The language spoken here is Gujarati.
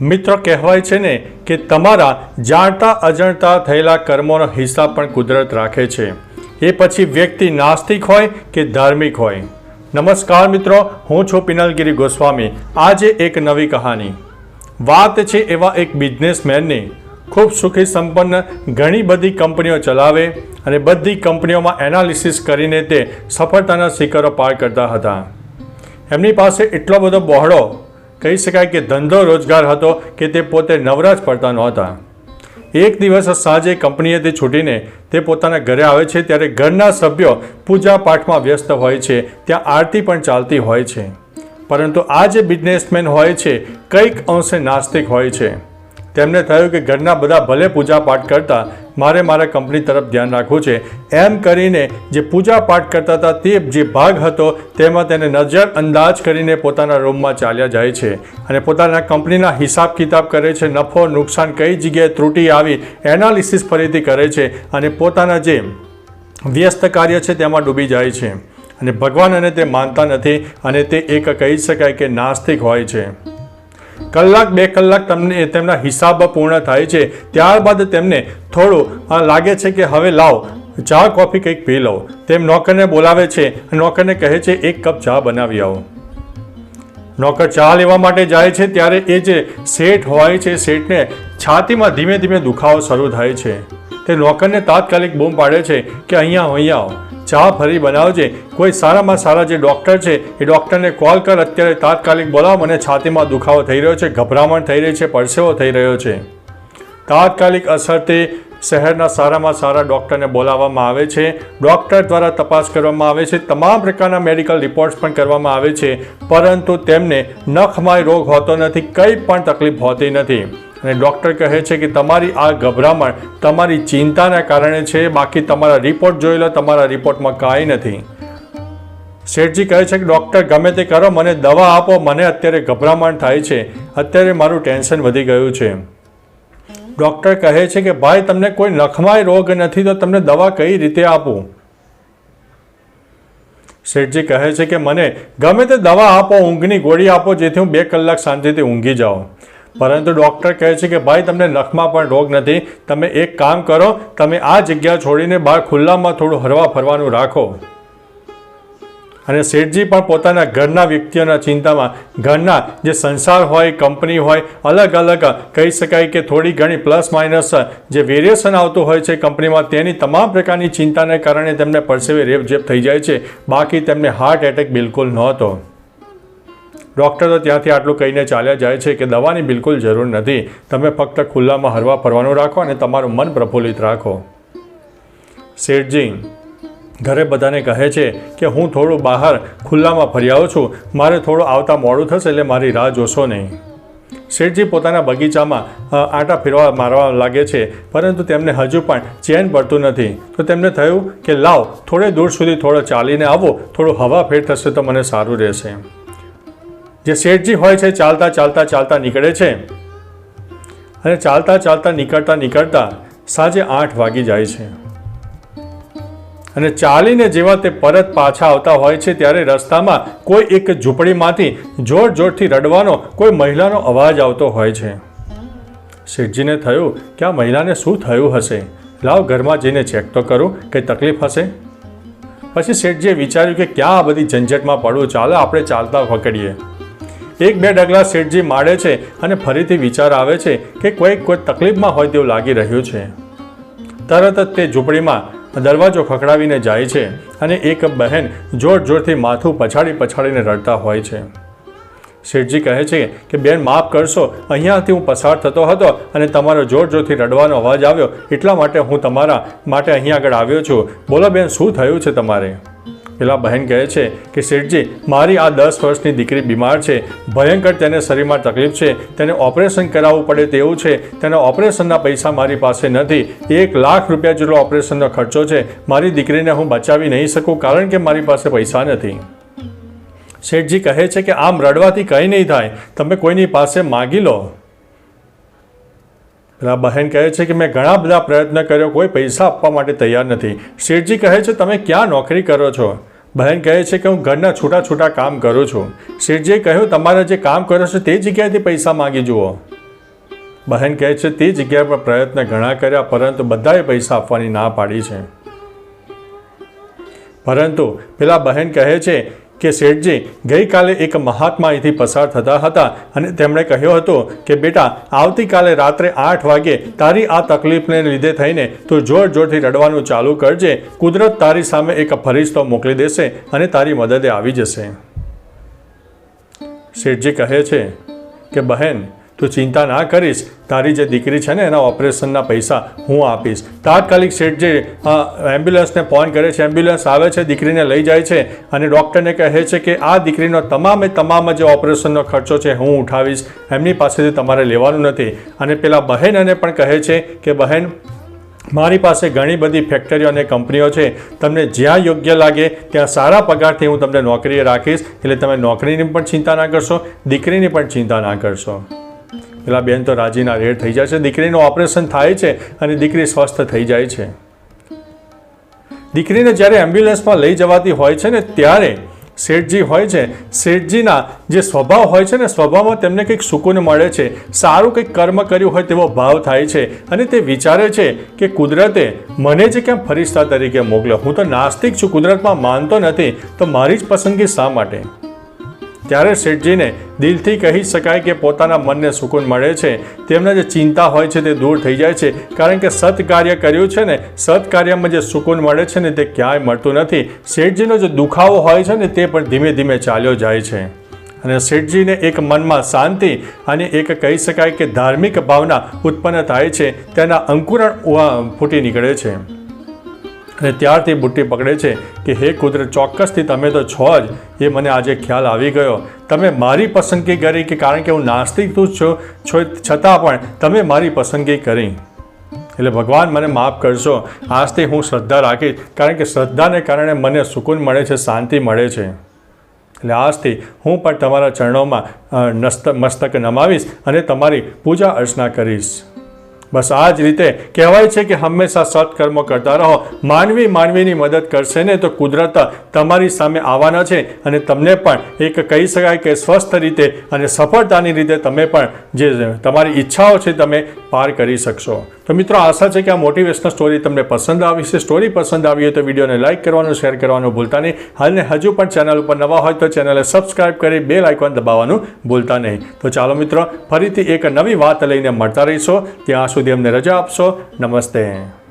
મિત્રો કહેવાય છે ને કે તમારા જાણતા અજાણતા થયેલા કર્મોનો હિસાબ પણ કુદરત રાખે છે. એ પછી વ્યક્તિ નાસ્તિક હોય કે ધાર્મિક હોય. નમસ્કાર મિત્રો, હું છું પિનલગીરી ગોસ્વામી. આજે એક નવી કહાની. વાત છે એવા એક બિઝનેસમેનની. ખૂબ સુખી સંપન્ન ઘણી બધી કંપનીઓ ચલાવે અને બધી કંપનીઓમાં એનાલિસિસ કરીને તે સફળતાના શિખરો પાર કરતા હતા. એમની પાસે એટલો બધો બહોળો કહી શકાય કે ધંધો રોજગાર હતો કે તે પોતે નવરાજ પડતા નહોતા એક દિવસ સાંજે કંપનીએથી છૂટીને તે પોતાના ઘરે આવે છે ત્યારે ઘરના સભ્યો પૂજા પાઠમાં વ્યસ્ત હોય છે, ત્યાં આરતી પણ ચાલતી હોય છે. પરંતુ આ જે બિઝનેસમેન હોય છે, કંઈક અંશે નાસ્તિક હોય છે. તેમને થયું કે ઘરના બધા ભલે પૂજા પાઠ કરતા મારે મારા કંપની તરફ ધ્યાન રાખવું છે. એમ કરીને જે પૂજા પાઠ કરતા હતા તે જે ભાગ હતો, તેમાં તેને નજર અંદાજ કરીને પોતાના રૂમમાં ચાલ્યા જાય છે અને પોતાના કંપનીના હિસાબ કિતાબ કરે છે, નફો, નુકસાન કઈ જગ્યાએ ત્રુટી આવી, એનાલિસિસ ફરીથી કરે છે અને પોતાના જે વ્યસ્ત કાર્ય છે તેમાં ડૂબી જાય છે. અને ભગવાન અને તે માનતા નથી અને તે એક કહી શકાય કે નાસ્તિક હોય છે. કલાક, બે કલાક તમને તેમના હિસાબ પૂર્ણ થાય છે. ત્યારબાદ તેમને થોડું લાગે છે કે હવે લાવ. ચા, કોફી કંઈક પી લો. તેમ નોકરને બોલાવે છે નોકરને કહે છે, એક કપ ચા બનાવી આવો. નોકર ચા લેવા માટે જાય છે ત્યારે એ જે શેઠ હોય છે, શેઠને છાતીમાં ધીમે ધીમે દુખાવો શરૂ થાય છે. તે નોકરને તાત્કાલિક બૂમ પાડે છે કે અહીંયા અહીંયા આવો. ચા ફરી બનાવજે. કોઈ સારામાં સારા જે ડૉક્ટર છે, એ ડૉક્ટરને કોલ કર, અત્યારે તાત્કાલિક બોલાવ. મને છાતીમાં દુખાવો થઈ રહ્યો છે, ગભરામણ થઈ રહી છે, પરસેવો થઈ રહ્યો છે. તાત્કાલિક અસરથી શહેરના સારામાં સારા ડૉક્ટરને બોલાવવામાં આવે છે. ડૉક્ટર દ્વારા તપાસ કરવામાં આવે છે. તમામ પ્રકારના મેડિકલ રિપોર્ટ્સ પણ કરવામાં આવે છે. પરંતુ તેમને નખમાય રોગ હોતો નથી, કંઈ પણ તકલીફ હોતી નથી. અને ડૉક્ટર કહે છે કે તમારી આ ગભરામણ તમારી ચિંતાના કારણે છે, બાકી તમારા રિપોર્ટ જોઈ લો, તમારા રિપોર્ટમાં કાંઈ નથી. શેઠજી કહે છે કે, ડૉક્ટર, ગમે તે કરો, મને દવા આપો, મને અત્યારે ગભરામણ થાય છે. અત્યારે મારું ટેન્શન વધી ગયું છે. ડૉક્ટર કહે છે કે, ભાઈ, તમને કોઈ નખમાય રોગ નથી, તો તમને દવા કઈ રીતે આપું? શેઠજી કહે છે કે, મને ગમે તે દવા આપો, ઊંઘની ગોળી આપો, જેથી હું બે કલાક શાંતિથી ઊંઘી જાઉં. પરંતુ ડૉક્ટર કહે છે કે ભાઈ, તમને નખમાં પણ રોગ નથી. તમે એક કામ કરો, તમે આ જગ્યા છોડીને બહાર ખુલ્લામાં થોડું હરવા ફરવાનું રાખો. અને શેઠજી પણ પોતાના ઘરના વ્યક્તિઓના ચિંતામાં, ઘરના જે સંસાર હોય, કંપની હોય, અલગ અલગ, કહી શકાય કે થોડી ઘણી પ્લસ માઇનસ જે વેરિએશન આવતું હોય છે કંપનીમાં, તેની તમામ પ્રકારની ચિંતાને કારણે તેમને પરસેવે રેપઝેપ થઈ જાય છે. બાકી તેમને હાર્ટ એટેક બિલકુલ નહોતો. ડૉક્ટર તો ત્યાંથી આટલું કહીને ચાલ્યા જાય છે કે દવાની બિલકુલ જરૂર નથી. તમે ફક્ત ખુલ્લામાં હરવા ફરવાનું રાખો અને તમારું મન પ્રફુલ્લિત રાખો. શેઠજી, ઘરે બધાને કહે છે કે હું થોડું બહાર ખુલ્લામાં ફરી આવું છું. મારે થોડું આવતા મોડું થશે એટલે મારી રાહ જોશો નહીં. શેઠજી પોતાના બગીચામાં આંટા ફેરવા મારવા લાગે છે, પરંતુ તેમને હજુ પણ ચેન પડતું નથી. તો તેમને થયું કે લાવ, થોડે દૂર સુધી થોડો ચાલીને આવો, થોડું હવા ફેર થશે તો મને સારું રહેશે. જે શેઠજી હોય છે, ચાલતા ચાલતા ચાલતા નીકળે છે. અને ચાલતા ચાલતા, નીકળતા નીકળતા સાંજે આઠ વાગી જાય છે. અને ચાલીને જેવા તે પરત પાછા આવતા હોય છે, ત્યારે રસ્તામાં કોઈ એક ઝૂંપડીમાંથી જોર જોરથી રડવાનો કોઈ મહિલાનો અવાજ આવતો હોય છે. શેઠજીને થયું કે આ મહિલાને શું થયું હશે? લાવ ઘરમાં જઈને ચેક તો કરું, કંઈ તકલીફ હશે? પછી શેઠજીએ વિચાર્યું કે ક્યાં આ બધી ઝંઝટમાં પડવું? ચાલો આપણે ચાલતા પકડીએ. એક બે ડગલા શેઠજી માળે છે અને ફરીથી વિચાર આવે છે કે કોઈ કોઈ તકલીફમાં હોય તેવું લાગી રહ્યું છે. તરત જ તે ઝૂંપડીમાં દરવાજો ખખડાવીને જાય છે અને એક બહેન જોર જોરથી માથું પછાડી પછાડીને રડતા હોય છે. શેઠજી કહે છે કે, બેન, માફ કરશો, અહીંયાથી હું પસાર થતો હતો અને તમારો જોર જોરથી રડવાનો અવાજ આવ્યો. એટલા માટે હું તમારા માટે અહીં આગળ આવ્યો છું. બોલો બેન, શું થયું છે તમારે? પેલા બહેન કહે છે કે, શેઠજી, મારી આ દસ વર્ષની દીકરી બીમાર છે. ભયંકર તેને શરીરમાં તકલીફ છે. તેને ઓપરેશન કરાવવું પડે તેવું છે. તેના ઓપરેશનના પૈસા મારી પાસે નથી. એક લાખ રૂપિયા જેટલો ઓપરેશનનો ખર્ચો છે. મારી દીકરીને હું બચાવી નહીં શકું કારણ કે મારી પાસે પૈસા નથી. શેઠજી કહે છે કે, આમ રડવાથી કંઈ નહીં થાય. તમે કોઈની પાસે માગી લો. પેલા બહેન કહે છે કે મેં ઘણા બધા પ્રયત્ન કર્યો, કોઈ પૈસા આપવા માટે તૈયાર નથી. શેઠજી કહે છે, તમે ક્યાં નોકરી કરો છો? બહેન કહે છે કે, હું ઘરના છૂટા છૂટા કામ કરું છું. શેઠજીએ કહ્યું, તમારે જે કામ કરો છો તે જગ્યાએથી પૈસા માગી જુઓ. બહેન કહે છે, તે જગ્યા પર પ્રયત્ન ઘણા કર્યા, પરંતુ બધાએ પૈસા આપવાની ના પાડી છે. પરંતુ પેલા બહેન કહે છે કે શેઠજી, ગઈકાલે એક મહાત્મા અહીંથી પસાર થતા હતા અને તેમણે કહ્યું હતું કે, બેટા, આવતીકાલે રાત્રે આઠ વાગે તારી આ તકલીફને લીધે થઈને તું જોર જોરથી રડવાનું ચાલુ કરજે. કુદરત તારી સામે એક ફરિશ્તો મોકલી દેશે અને તારી મદદે આવી જશે. શેઠજી કહે છે કે, બહેન તું ચિંતા ના કરીશ. તારી જે દીકરી છે ને, એના ઓપરેશનના પૈસા હું આપીશ. તાત્કાલિક શેઠ જે એમ્બ્યુલન્સને ફોન કરે છે એમ્બ્યુલન્સ આવે છે, દીકરીને લઈ જાય છે અને ડૉક્ટરને કહે છે કે આ દીકરીનો તમામે તમામ જે ઓપરેશનનો ખર્ચો છે હું ઉઠાવીશ. એમની પાસેથી તમારે લેવાનું નથી. અને પેલા બહેન એને પણ કહે છે કે, બહેન, મારી પાસે ઘણી બધી ફેક્ટરીઓ અને કંપનીઓ છે. તમને જ્યાં યોગ્ય લાગે, ત્યાં સારા પગારથી હું તમને નોકરીએ રાખીશ. એટલે તમે નોકરીની પણ ચિંતા ના કરશો, દીકરીની પણ ચિંતા ના કરશો. પેલા બેન તો રાજીના રેડ થઈ જાય છે. દીકરીનું ઓપરેશન થાય છે અને દીકરી સ્વસ્થ થઈ જાય છે. દીકરીને જ્યારે એમ્બ્યુલન્સમાં લઈ જવાતી હોય છે ને ત્યારે શેઠજી હોય છે. શેઠજીના જે સ્વભાવ હોય છે ને, સ્વભાવમાં તેમને કંઈક સુકૂન મળે છે. સારું કંઈક કર્મ કર્યું હોય તેવો ભાવ થાય છે. અને તે વિચારે છે કે કુદરતે મને જે કેમ ફરિશ્તા તરીકે મોકલ્યો? હું તો નાસ્તિક છું, કુદરતમાં માનતો નથી. તો મારી જ પસંદગી શા માટે? ત્યારે શેઠજીને દિલથી કહી શકાય કે પોતાના મનને સુકૂન મળે છે. તેમના જે ચિંતા હોય છે તે દૂર થઈ જાય છે. કારણ કે સત્કાર્ય કર્યું છે ને, સત્કાર્યમાં જે સુકૂન મળે છે ને તે ક્યાંય મળતું નથી. શેઠજીનો જે દુખાવો હોય છે ને તે પણ ધીમે ધીમે ચાલ્યો જાય છે. અને શેઠજીને એક મનમાં શાંતિ અને એક કહી શકાય કે ધાર્મિક ભાવના ઉત્પન્ન થાય છે. તેના અંકુરણ ફૂટી નીકળે છે. અને ત્યારથી બુટ્ટી પકડે છે કે, હે કુદરત, ચોક્કસથી તમે તો છો જ. એ મને આજે ખ્યાલ આવી ગયો. તમે મારી પસંદગી કરી કે કારણ કે હું નાસ્તિક તું છો છો છતાં પણ તમે મારી પસંદગી કરી. એટલે ભગવાન મને માફ કરશો. આજથી હું શ્રદ્ધા રાખીશ, કારણ કે શ્રદ્ધાને કારણે મને સુકૂન મળે છે, શાંતિ મળે છે. એટલે આજથી હું પણ તમારા ચરણોમાં મસ્તક નમાવીશ અને તમારી પૂજા અર્ચના કરીશ. બસ આ જ રીતે કહેવાય છે કે હંમેશા સત્કર્મ કરતા રહો. માનવી માનવીની મદદ કરશે ને તો કુદરત તમારી સામે આવવાના છે અને તમને પણ એક કહી શકાય કે સ્વસ્થ રીતે અને સફળતાની રીતે તમે પણ જે તમારી ઈચ્છાઓ છે તમે પાર કરી શકશો. તો મિત્રો આશા છે કે આ મોટિવેશનલ સ્ટોરી તમને પસંદ આવી છે. સ્ટોરી પસંદ આવી હોય તો વિડીયોને લાઇક કરવાનું, શેર કરવાનું ભૂલતા નહીં. હાલને હજુ પણ ચેનલ ઉપર નવા હોય તો ચેનલને સબસ્ક્રાઇબ કરી બેલ આઇકોન દબાવવાનું ભૂલતા નહીં. તો ચાલો મિત્રો, ફરીથી એક નવી વાત લઈને મળતા રહીશો. ત્યાં સુધી અમને રજા આપશો. નમસ્તે.